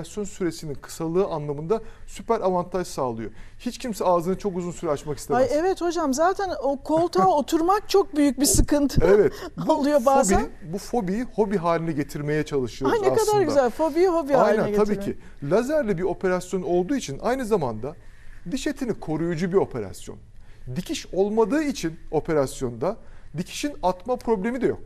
operasyon süresinin kısalığı anlamında süper avantaj sağlıyor. Hiç kimse ağzını çok uzun süre açmak Ay istemez. evet hocam zaten o koltuğa oturmak çok büyük bir sıkıntı. Evet. Bu Oluyor bazen. Fobi, bu fobiyi hobi haline getirmeye çalışıyoruz Ay ne aslında. kadar güzel. Fobiyi hobi haline Aynen getirmek. tabii ki. Lazerli bir operasyon olduğu için aynı zamanda diş etini koruyucu bir operasyon. Dikiş olmadığı için operasyonda dikişin atma problemi de yok.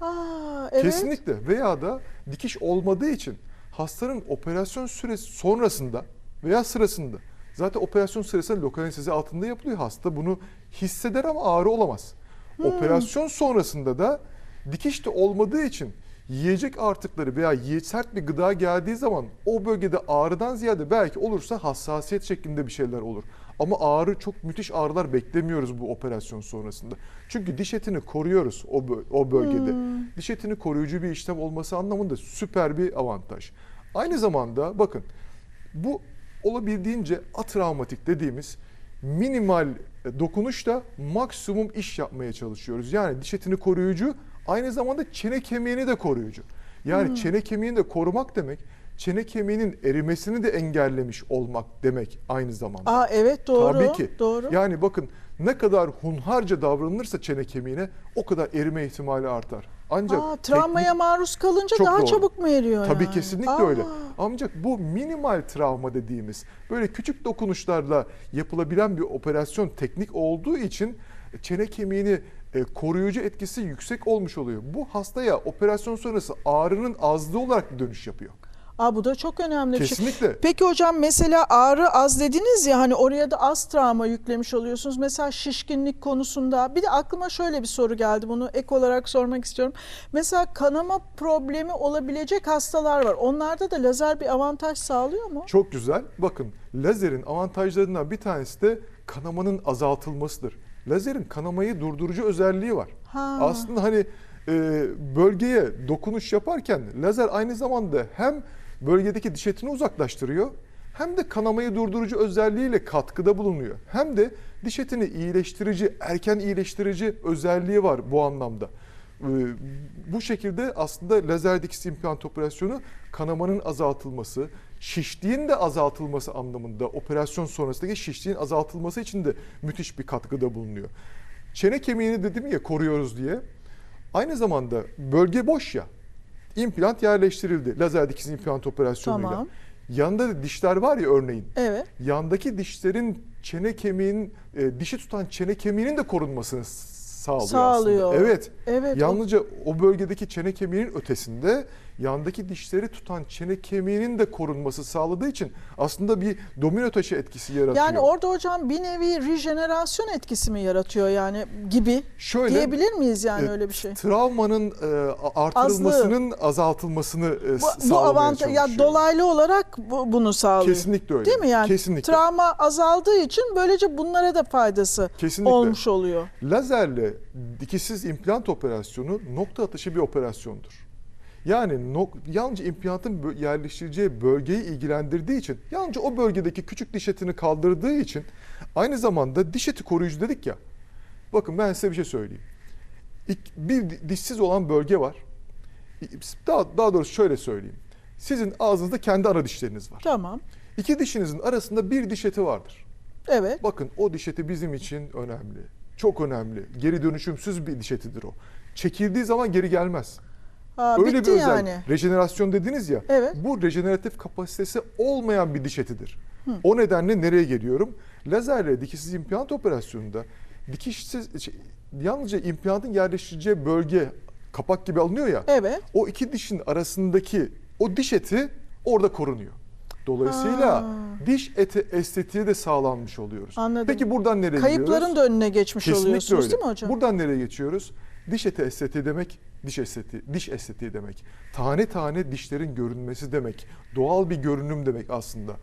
Aa, evet. Kesinlikle veya da dikiş olmadığı için hastanın operasyon süresi sonrasında veya sırasında zaten operasyon sırasında lokal anestezi altında yapılıyor. Hasta bunu hisseder ama ağrı olamaz. Hmm. Operasyon sonrasında da dikiş de olmadığı için yiyecek artıkları veya sert bir gıda geldiği zaman o bölgede ağrıdan ziyade belki olursa hassasiyet şeklinde bir şeyler olur. Ama ağrı çok müthiş ağrılar beklemiyoruz bu operasyon sonrasında. Çünkü diş etini koruyoruz o, o bölgede. Diş etini koruyucu bir işlem olması anlamında süper bir avantaj. Aynı zamanda bakın bu olabildiğince atravmatik dediğimiz minimal e, dokunuşla maksimum iş yapmaya çalışıyoruz. Yani diş etini koruyucu aynı zamanda çene kemiğini de koruyucu. Yani çene kemiğini de korumak demek çene kemiğinin erimesini de engellemiş olmak demek aynı zamanda. Aa evet doğru. Tabii ki. Doğru. Yani bakın ne kadar hunharca davranılırsa çene kemiğine o kadar erime ihtimali artar. Ancak Aa, travmaya teknik- maruz kalınca daha doğru. çabuk mu eriyor Tabii yani? kesinlikle Aa, öyle. Ancak bu minimal travma dediğimiz böyle küçük dokunuşlarla yapılabilen bir operasyon teknik olduğu için çene kemiğini koruyucu etkisi yüksek olmuş oluyor. Bu hastaya operasyon sonrası ağrının azlığı olarak dönüş yapıyor. Aa, bu da çok önemli bir şey. Kesinlikle. Peki hocam mesela ağrı az dediniz ya hani oraya da az travma yüklemiş oluyorsunuz. Mesela şişkinlik konusunda bir de aklıma şöyle bir soru geldi bunu ek olarak sormak istiyorum. Mesela kanama problemi olabilecek hastalar var. Onlarda da lazer bir avantaj sağlıyor mu? Çok güzel. Bakın lazerin avantajlarından bir tanesi de kanamanın azaltılmasıdır. Lazerin kanamayı durdurucu özelliği var. Ha. Aslında hani e, bölgeye dokunuş yaparken lazer aynı zamanda hem bölgedeki diş etini uzaklaştırıyor hem de kanamayı durdurucu özelliğiyle katkıda bulunuyor. Hem de diş etini iyileştirici, erken iyileştirici özelliği var bu anlamda. Ee, Bu şekilde aslında lazer dikiş implant operasyonu kanamanın azaltılması, şişliğin de azaltılması anlamında operasyon sonrasındaki şişliğin azaltılması için de müthiş bir katkıda bulunuyor. Çene kemiğini dedim ya koruyoruz diye. Aynı zamanda bölge boş ya. İmplant yerleştirildi lazer dikiş implant operasyonuyla. Tamam. Yanında da dişler var ya örneğin. Evet. Yandaki dişlerin çene kemiğinin e, dişi tutan çene kemiğinin de korunmasını sağlıyor, Sağlıyor. aslında. Evet. Evet. o- Yalnızca o bölgedeki çene kemiğinin ötesinde yandaki dişleri tutan çene kemiğinin de korunması sağladığı için aslında bir domino taşı etkisi yaratıyor. Yani orada hocam bir nevi rejenerasyon etkisi mi yaratıyor yani gibi Şöyle, diyebilir miyiz yani e, öyle bir şey? Travmanın e, artırılmasının azaltılmasını e, Bu, bu avantaj ya dolaylı olarak bu, bunu sağlıyor. Kesinlikle öyle. Değil mi yani? Kesinlikle. Travma azaldığı için böylece bunlara da faydası Kesinlikle. olmuş oluyor. Lazerle dikişsiz implant operasyonu nokta atışı bir operasyondur. Yani nok- yalnızca implantın yerleştireceği bölgeyi ilgilendirdiği için, yalnızca o bölgedeki küçük diş etini kaldırdığı için aynı zamanda diş eti koruyucu dedik ya. Bakın ben size bir şey söyleyeyim. Bir di- dişsiz olan bölge var. Daha, daha doğrusu şöyle söyleyeyim. Sizin ağzınızda kendi ara dişleriniz var. Tamam. İki dişinizin arasında bir diş eti vardır. Evet. Bakın o diş eti bizim için önemli. Çok önemli. Geri dönüşümsüz bir diş etidir o. Çekildiği zaman geri gelmez. Ha, Öyle bitti bir özel. yani. Rejenerasyon dediniz ya. Evet. Bu rejeneratif kapasitesi olmayan bir diş etidir. O nedenle nereye geliyorum? Lazerle dikişsiz implant operasyonunda dikişsiz şey, yalnızca implantın yerleştireceği bölge kapak gibi alınıyor ya. Evet. O iki dişin arasındaki o diş eti orada korunuyor. Dolayısıyla Ha. diş eti estetiği de sağlanmış oluyoruz. Anladım. Peki buradan nereye gidiyoruz? Kayıpların da önüne geçmiş Kesinlikle oluyorsunuz öyle. değil mi hocam? Buradan nereye geçiyoruz? Diş eti estetiği demek, diş estetiği, diş estetiği demek. Tane tane dişlerin görünmesi demek. Doğal bir görünüm demek aslında.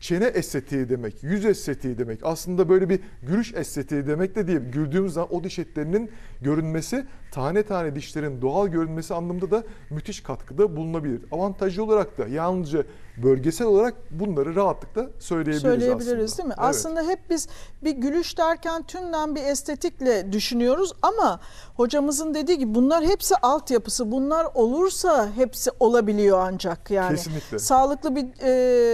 Çene estetiği demek, yüz estetiği demek. Aslında böyle bir gülüş estetiği demek de değil. Güldüğümüz zaman o diş etlerinin görünmesi, tane tane dişlerin doğal görünmesi anlamında da müthiş katkıda bulunabilir. Avantajlı olarak da yalnızca bölgesel olarak bunları rahatlıkla söyleyebiliriz, Söyleyebiliriz aslında. değil mi? Evet. Aslında hep biz bir gülüş derken tümden bir estetikle düşünüyoruz ama hocamızın dediği gibi bunlar hepsi altyapısı. Bunlar olursa hepsi olabiliyor ancak yani. Kesinlikle. Sağlıklı bir e,